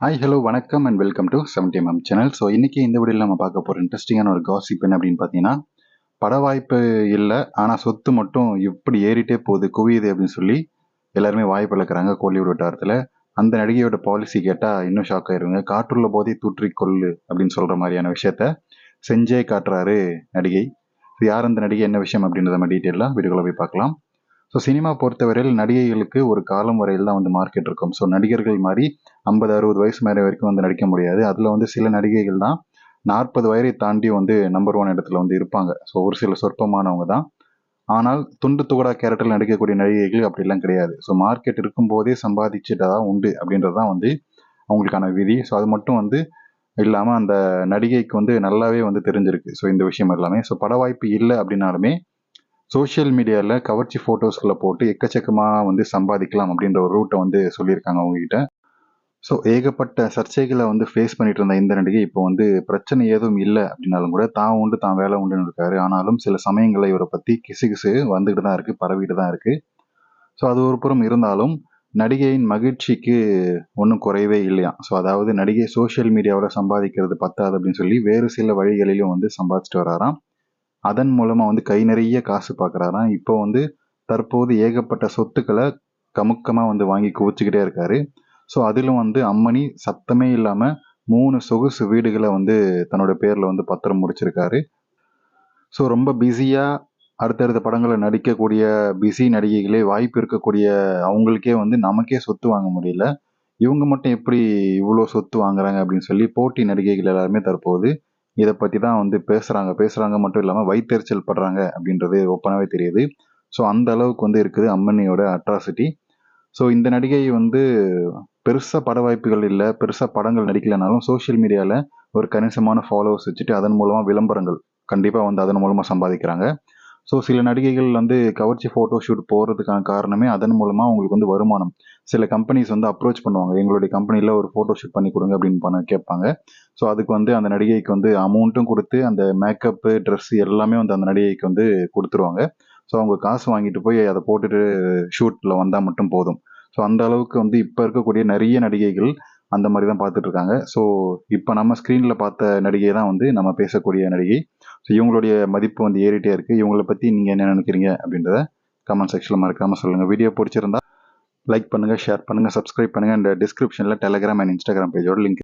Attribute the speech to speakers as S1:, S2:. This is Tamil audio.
S1: ஹாய் ஹலோ வணக்கம் and welcome to seventy MM channel so இன்றைக்கி இந்த வீடியோவில் நம்ம பார்க்க போகிற இன்ட்ரெஸ்டிங்கான ஒரு காசிப் என்ன அப்படின்னு பார்த்தீங்கன்னா பட வாய்ப்பு இல்லை ஆனால் சொத்து மட்டும் எப்படி ஏறிட்டே போகுது குவியுது அப்படின்னு சொல்லி எல்லாருமே வாய்ப்பு இழக்கிறாங்க கோலிவுட் வட்டாரத்தில். அந்த நடிகையோட பாலிசி கேட்டால் இன்னும் ஷாக் ஆயிருங்க. காற்றுள்ள போதே தூற்றி கொள்ளு அப்படின்னு சொல்கிற மாதிரியான விஷயத்த செஞ்சே காட்டுறாரு நடிகை. யார் அந்த நடிகை என்ன விஷயம் அப்படின்றத நம்ம டீட்டெயிலாக வீடுகளை போய் பார்க்கலாம். ஸோ சினிமா பொறுத்தவரையில் நடிகைகளுக்கு ஒரு காலம் வரையில் தான் வந்து மார்க்கெட் இருக்கும். ஸோ நடிகர்கள் மாதிரி ஐம்பது அறுபது வயசு மேலே வரைக்கும் வந்து நடிக்க முடியாது. அதில் வந்து சில நடிகைகள் தான் நாற்பது வயதை தாண்டி வந்து நம்பர் ஒன் இடத்துல வந்து இருப்பாங்க. ஸோ ஒரு சில சொற்பமானவங்க தான். ஆனால் துண்டு துகடா கேரக்டரில் நடிக்கக்கூடிய நடிகைகள் அப்படிலாம் கிடையாது. ஸோ மார்க்கெட் இருக்கும்போதே சம்பாதிச்சுட்டா தான் உண்டு அப்படின்றது தான் வந்து அவங்களுக்கான விதி. ஸோ அது மட்டும் வந்து இல்லாமல் அந்த நடிகைக்கு வந்து நல்லாவே வந்து தெரிஞ்சிருக்கு. ஸோ இந்த விஷயம் எல்லாமே. ஸோ பட வாய்ப்பு இல்லை அப்படின்னாலுமே சோஷியல் மீடியாவில் கவர்ச்சி ஃபோட்டோஸ்களை போட்டு எக்கச்சக்கமாக வந்து சம்பாதிக்கலாம் அப்படின்ற ஒரு ரூட்டை வந்து சொல்லியிருக்காங்க அவங்ககிட்ட. ஸோ ஏகப்பட்ட சர்ச்சைகளை வந்து ஃபேஸ் பண்ணிட்டு இருந்த இந்த நடிகை இப்போ வந்து பிரச்சனை எதுவும் இல்லை அப்படின்னாலும் கூட தான் உண்டு தான் வேலை உண்டுன்னு இருக்காரு. ஆனாலும் சில சமயங்களில் இவரை பற்றி கிசு கிசு வந்துக்கிட்டு தான் இருக்குது பரவிட்டு தான் இருக்குது ஸோ அது ஒரு புறம் இருந்தாலும் நடிகையின் மகிழ்ச்சிக்கு ஒன்றும் குறையவே இல்லையா ஸோ அதாவது நடிகை சோஷியல் மீடியாவில் சம்பாதிக்கிறது பத்தாது அப்படின்னு சொல்லி வேறு சில வழிகளிலும் வந்து சம்பாதிச்சிட்டு வராராம். அதன் மூலமாக வந்து கை நிறைய காசு பார்க்குறாராம் இப்போ வந்து தற்போது ஏகப்பட்ட சொத்துக்களை கமுக்கமாக வந்து வாங்கி குவிச்சுக்கிட்டே இருக்காரு. ஸோ அதிலும் வந்து அம்மணி சத்தமே இல்லாமல் மூணு சொகுசு வீடுகளை வந்து தன்னோட பேரில் வந்து பத்திரம் முடிச்சிருக்காரு. ஸோ ரொம்ப பிஸியாக அடுத்தடுத்த படங்களை நடிக்கக்கூடிய பிஸி நடிகைகளே வாய்ப்பு இருக்கக்கூடிய அவங்களுக்கே வந்து நமக்கே சொத்து வாங்க முடியல. இவங்க மட்டும் எப்படி இவ்வளோ சொத்து வாங்குறாங்க அப்படின்னு சொல்லி போட்டி நடிகைகள் எல்லாருமே தற்போது இதை பற்றி தான் வந்து பேசுகிறாங்க பேசுகிறாங்க மட்டும் இல்லாமல் வைத்தறிச்சல் படுறாங்க அப்படின்றது ஓப்பனாகவே தெரியுது. ஸோ அந்த அளவுக்கு வந்து இருக்குது அம்மனியோட அட்ராசிட்டி ஸோ இந்த நடிகை வந்து பெருசாக பட வாய்ப்புகள் இல்லை பெருசாக படங்கள் நடிக்கலைனாலும் சோஷியல் மீடியாவில் ஒரு கணிசமான ஃபாலோவர்ஸ் வச்சுட்டு அதன் மூலமாக விளம்பரங்கள் கண்டிப்பாக வந்து அதன் மூலமாக சம்பாதிக்கிறாங்க. ஸோ சில நடிகைகள் வந்து கவர்ச்சி ஃபோட்டோ ஷூட் போகிறதுக்கான காரணமே அதன் மூலமாக அவங்களுக்கு வந்து வருமானம். சில கம்பெனிஸ் வந்து அப்ரோச் பண்ணுவாங்க. எங்களுடைய கம்பெனியில் ஒரு ஃபோட்டோ ஷூட் பண்ணி கொடுங்க அப்படின்னு பண்ண கேட்பாங்க. ஸோ அதுக்கு வந்து அந்த நடிகைக்கு வந்து அமௌண்ட்டும் கொடுத்து அந்த மேக்கப்பு ட்ரெஸ் எல்லாமே வந்து அந்த நடிகைக்கு வந்து கொடுத்துருவாங்க. ஸோ அவங்க காசு வாங்கிட்டு போய் அதை போட்டுட்டு ஷூட்டில் வந்தால் மட்டும் போதும். ஸோ அந்த அளவுக்கு வந்து இப்போ இருக்கக்கூடிய நிறைய நடிகைகள் அந்த மாதிரி தான் பார்த்துட்டு இருக்காங்க ஸோ இப்போ நம்ம ஸ்க்ரீனில் பார்த்த நடிகை தான் வந்து நம்ம பேசக்கூடிய நடிகை. ஸோ இவங்களுடைய மதிப்பு வந்து ஏறிட்டே இருக்குது இவங்களை பற்றி நீங்கள் என்ன நினைக்கிறீங்க அப்படின்றத கமெண்ட் செக்ஷனில் மறக்காமல் சொல்லுங்கள் வீடியோ பிடிச்சிருந்தா லைக் பண்ணுங்கள் ஷேர் பண்ணுங்கள் சப்ஸ்கிரைப் பண்ணுங்கள் அண்ட் டிஸ்கிரிப்ஷனில் டெலிகிராம் அண்ட் இன்ஸ்டாகிராம் பேஜோட லிங்க்